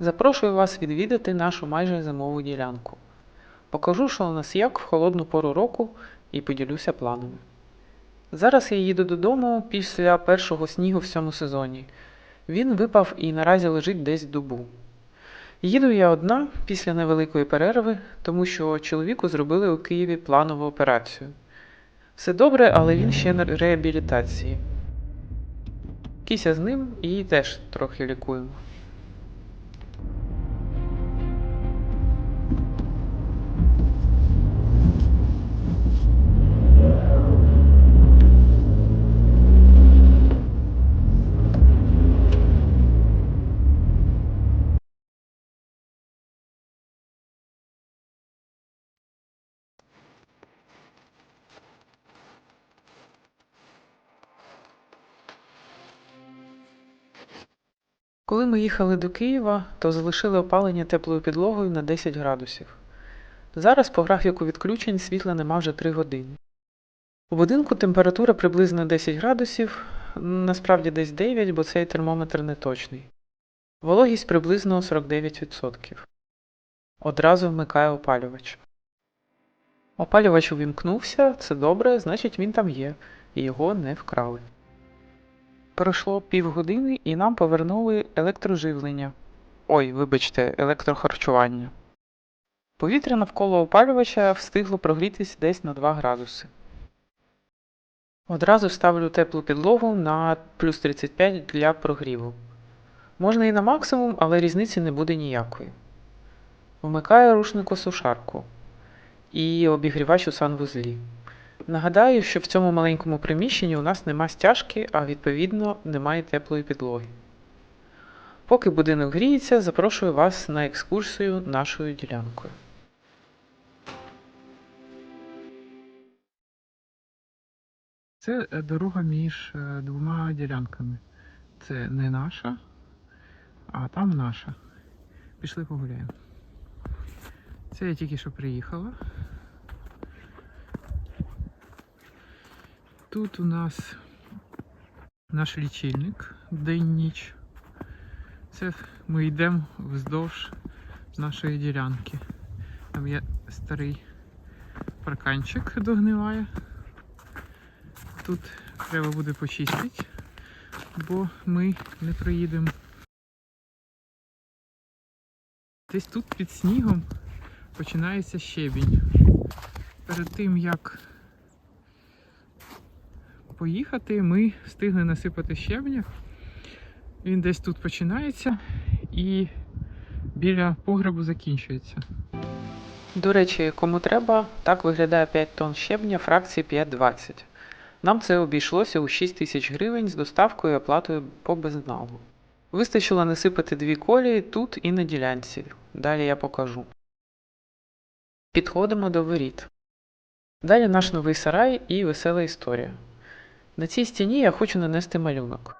Запрошую вас відвідати нашу майже зимову ділянку. Покажу, що у нас як в холодну пору року і поділюся планами. Зараз я їду додому після першого снігу в цьому сезоні. Він випав і наразі лежить десь добу. Їду я одна після невеликої перерви, тому що чоловіку зробили у Києві планову операцію. Все добре, але він ще на реабілітації. Кіся з ним і її теж трохи лікуємо. Коли ми їхали до Києва, то залишили опалення теплою підлогою на 10 градусів. Зараз по графіку відключень світла нема вже 3 години. У будинку температура приблизно 10 градусів, насправді десь 9, бо цей термометр не точний. Вологість приблизно 49%. Одразу вмикає опалювач. Опалювач увімкнувся, це добре, значить він там є, і його не вкрали. Пройшло півгодини і нам повернули електроживлення. Ой, вибачте, електрохарчування. Повітря навколо опалювача встигло прогрітись десь на 2 градуси. Одразу ставлю теплу підлогу на плюс 35 для прогріву. Можна і на максимум, але різниці не буде ніякої. Вмикаю рушникосушарку і обігрівач у санвузлі. Нагадаю, що в цьому маленькому приміщенні у нас нема стяжки, а відповідно немає теплої підлоги. Поки будинок гріється, запрошую вас на екскурсію нашою ділянкою. Це е, дорога між е, двома ділянками. Це не наша, а там наша. Пішли погуляємо. Це я тільки що приїхала. Тут у нас наш лічильник день-ніч. Це ми йдемо вздовж нашої ділянки. Там є старий парканчик догниває. Тут треба буде почистити, бо ми не проїдемо. Десь тут під снігом починається щебінь. Перед тим як поїхати, ми встигли насипати щебня. Він десь тут починається і біля погребу закінчується. До речі, кому треба, так виглядає 5 тонн щебня фракції 520. Нам це обійшлося у 6 тисяч гривень з доставкою і оплатою по безналу. Вистачило насипати дві колії тут і на ділянці. Далі я покажу. Підходимо до воріт. Далі наш новий сарай і весела історія. На цій стіні я хочу нанести малюнок.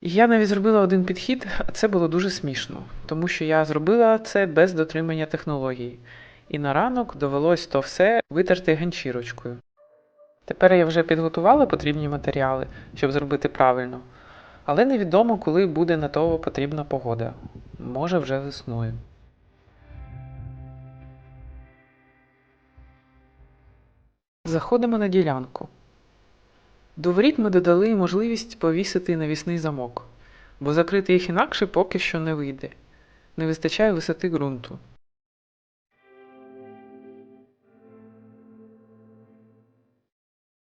Я навіть зробила один підхід, а це було дуже смішно, тому що я зробила це без дотримання технології. І на ранок довелось то все витерти ганчірочкою. Тепер я вже підготувала потрібні матеріали, щоб зробити правильно, але невідомо, коли буде на то потрібна погода. Може вже весною. Заходимо на ділянку. До воріт ми додали можливість повісити навісний замок, бо закрити їх інакше поки що не вийде. Не вистачає висоти ґрунту.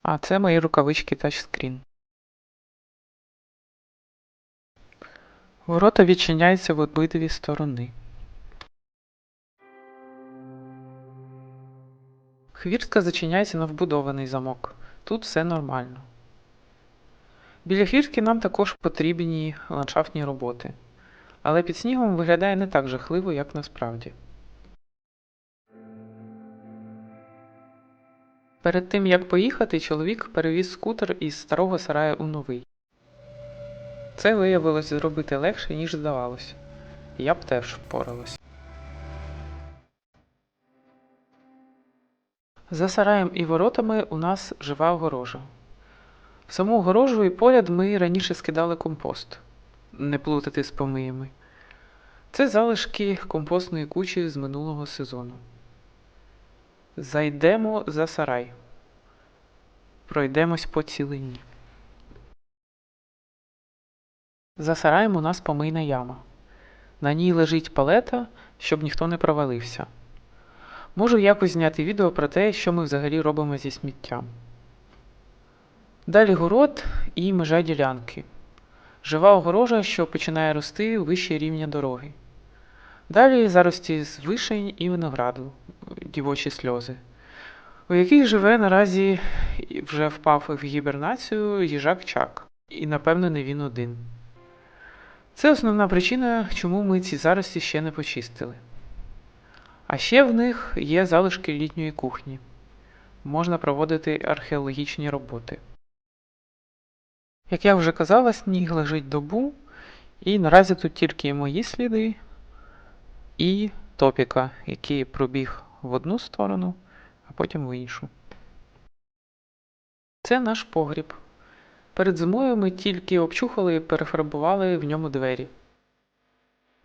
А це мої рукавички тачскрін. Ворота відчиняються в обидві сторони. Хвіртка зачиняється на вбудований замок. Тут все нормально. Біля хвіртки нам також потрібні ландшафтні роботи. Але під снігом виглядає не так жахливо, як насправді. Перед тим як поїхати, чоловік перевіз скутер із старого сараю у новий. Це виявилось зробити легше, ніж здавалося. Я б теж впоралась. За сараєм і воротами у нас жива огорожа. В саму огорожу і поряд ми раніше скидали компост. Не плутати з помиями. Це залишки компостної кучі з минулого сезону. Зайдемо за сарай. Пройдемось по цілині. За сараєм у нас помийна яма. На ній лежить палета, щоб ніхто не провалився. Можу якось зняти відео про те, що ми взагалі робимо зі сміттям. Далі город і межа ділянки. Жива огорожа, що починає рости вище рівня дороги. Далі зарості з вишень і винограду, дівочі сльози, у яких живе наразі вже впав в гібернацію їжак Чак. І напевно не він один. Це основна причина, чому ми ці зарості ще не почистили. А ще в них є залишки літньої кухні. Можна проводити археологічні роботи. Як я вже казала, сніг лежить добу, і наразі тут тільки мої сліди і топіка, який пробіг в одну сторону, а потім в іншу. Це наш погріб. Перед зимою ми тільки обчухали і перефарбували в ньому двері.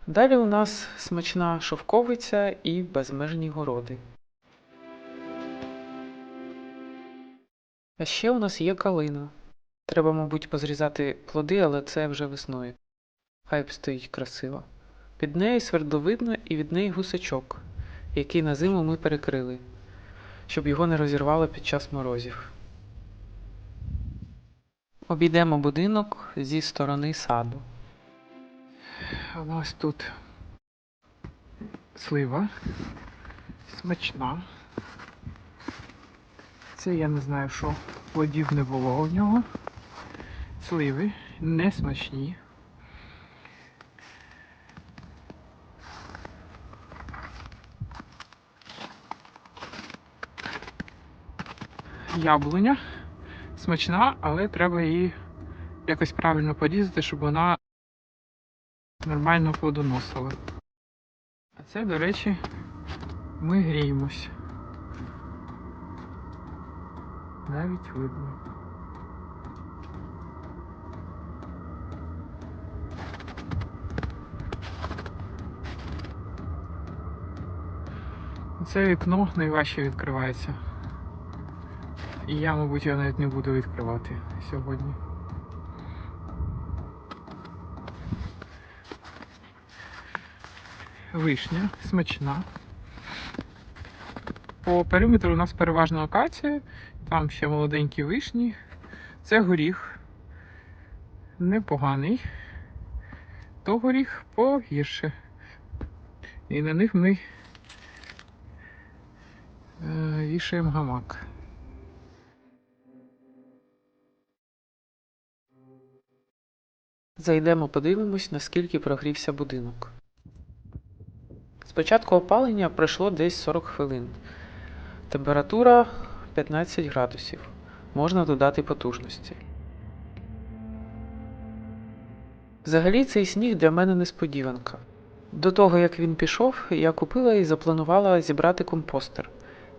Далі у нас смачна шовковиця і безмежні городи. А ще у нас є калина. Треба, мабуть, позрізати плоди, але це вже весною. Хай стоїть красиво. Під нею свердловидно і від неї гусачок, який на зиму ми перекрили, щоб його не розірвало під час морозів. Обійдемо будинок зі сторони саду. У нас тут слива смачна. Це я не знаю, що плодів не було у нього. Сливи не смачні. Яблуня смачна, але треба її якось правильно порізати, щоб вона нормально плодоносила. А це, до речі, ми гріємось. Навіть видно. Це вікно найважче відкривається. І я, мабуть, його навіть не буду відкривати сьогодні. Вишня смачна. По периметру у нас переважно акація, там ще молоденькі вишні. Це горіх непоганий, то горіх погірше. І на них ми вішаємо гамак. Зайдемо подивимось, наскільки прогрівся будинок. Спочатку опалення пройшло десь 40 хвилин. Температура 15 градусів. Можна додати потужності. Взагалі цей сніг для мене несподіванка. До того як він пішов, я купила і запланувала зібрати компостер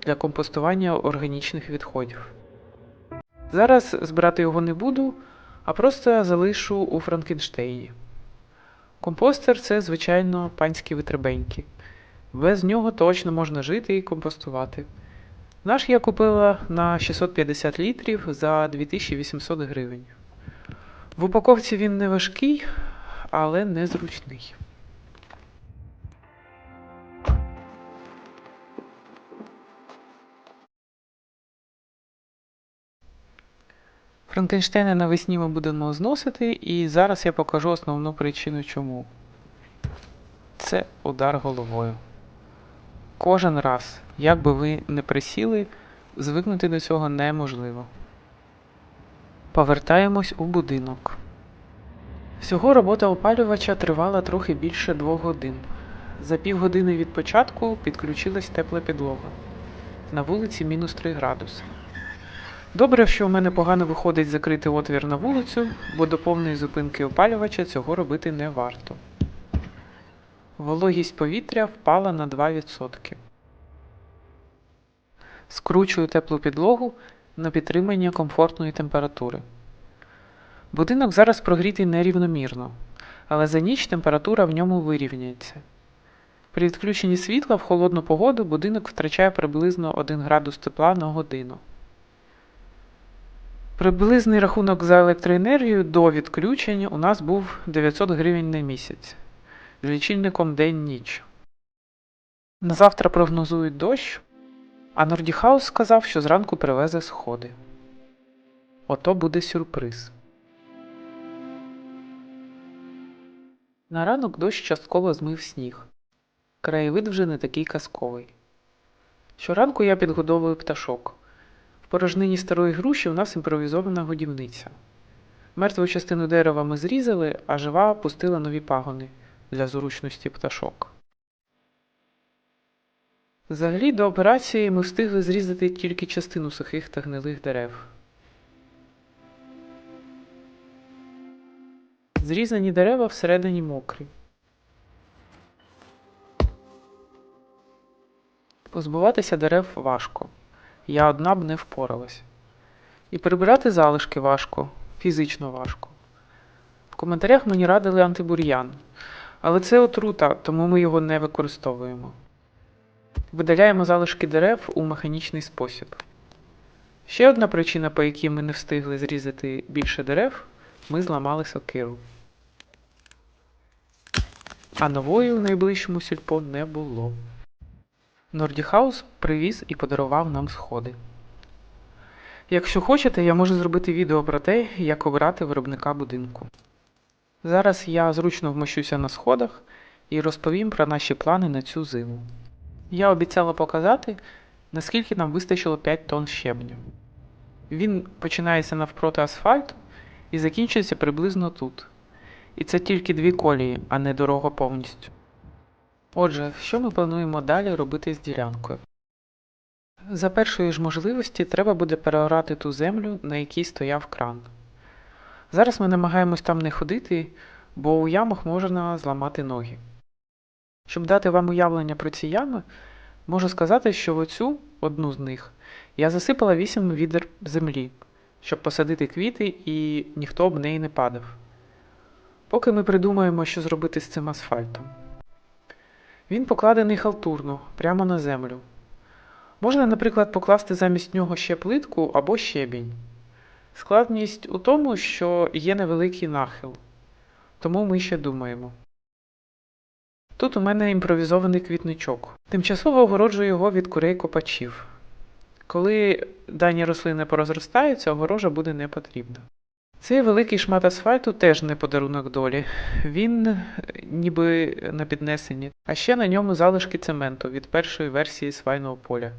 для компостування органічних відходів. Зараз збирати його не буду, а просто залишу у Франкенштейні. Компостер це, звичайно, панські витребеньки. Без нього точно можна жити і компостувати. Наш я купила на 650 літрів за 2800 гривень. В упаковці він не важкий, але незручний. Франкенштейна навесні ми будемо зносити, і зараз я покажу основну причину чому. Це удар головою. Кожен раз, як би ви не присіли, звикнути до цього неможливо. Повертаємось у будинок. Всього робота опалювача тривала трохи більше двох годин. За півгодини від початку підключилась тепла підлога. На вулиці мінус 3 градуси. Добре, що у мене погано виходить закрити отвір на вулицю, бо до повної зупинки опалювача цього робити не варто. Вологість повітря впала на 2%. Скручую теплу підлогу на підтримання комфортної температури. Будинок зараз прогрітий нерівномірно, але за ніч температура в ньому вирівняється. При відключенні світла в холодну погоду будинок втрачає приблизно 1 градус тепла на годину. Приблизний рахунок за електроенергію до відключення у нас був 900 гривень на місяць з лічильником день-ніч. На завтра прогнозують дощ, а Нордіхаус сказав, що зранку привезе сходи. Ото буде сюрприз. На ранок дощ частково змив сніг. Краєвид вже не такий казковий. Щоранку я підгодовую пташок. Порожнині старої груші у нас імпровізована годівниця. Мертву частину дерева ми зрізали, а жива пустила нові пагони для зручності пташок. Взагалі до операції ми встигли зрізати тільки частину сухих та гнилих дерев. Зрізані дерева всередині мокрі. Позбуватися дерев важко. Я одна б не впоралась. І прибирати залишки важко, фізично важко. В коментарях мені радили антибур'ян, але це отрута, тому ми його не використовуємо. Видаляємо залишки дерев у механічний спосіб. Ще одна причина, по якій ми не встигли зрізати більше дерев, ми зламали сокиру. А нової у найближчому сільпо не було. Нордіхаус привіз і подарував нам сходи. Якщо хочете, я можу зробити відео про те, як обирати виробника будинку. Зараз я зручно вмощуся на сходах і розповім про наші плани на цю зиму. Я обіцяла показати, наскільки нам вистачило 5 тонн щебню. Він починається навпроти асфальту і закінчується приблизно тут. І це тільки дві колії, а не дорога повністю. Отже, що ми плануємо далі робити з ділянкою? За першої ж можливості треба буде переорати ту землю, на якій стояв кран. Зараз ми намагаємось там не ходити, бо у ямах можна зламати ноги. Щоб дати вам уявлення про ці ями, можу сказати, що в оцю, одну з них, я засипала 8 відер землі, щоб посадити квіти і ніхто об неї не падав. Поки ми придумаємо, що зробити з цим асфальтом. Він покладений халтурно, прямо на землю. Можна, наприклад, покласти замість нього ще плитку або щебінь. Складність у тому, що є невеликий нахил, тому ми ще думаємо. Тут у мене імпровізований квітничок. Тимчасово огороджую його від курей копачів. Коли дані рослини порозростаються, огорожа буде не потрібна. Цей великий шмат асфальту теж не подарунок долі. Він е, ніби на піднесенні, а ще на ньому залишки цементу від першої версії свайного поля,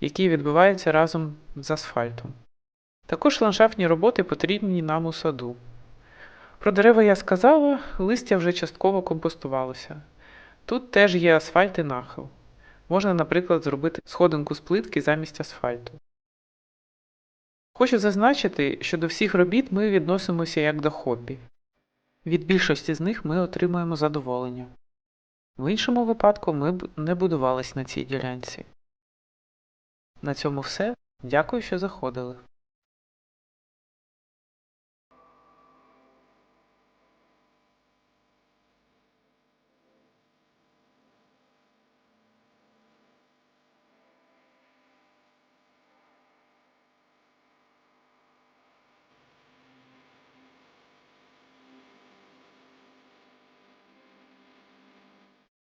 які відбиваються разом з асфальтом. Також ландшафтні роботи потрібні нам у саду. Про дерева я сказала, листя вже частково компостувалося. Тут теж є асфальт і нахил. Можна, наприклад, зробити сходинку з плитки замість асфальту. Хочу зазначити, що до всіх робіт ми відносимося як до хобі. Від більшості з них ми отримуємо задоволення. В іншому випадку ми б не будувались на цій ділянці. На цьому все. Дякую, що заходили.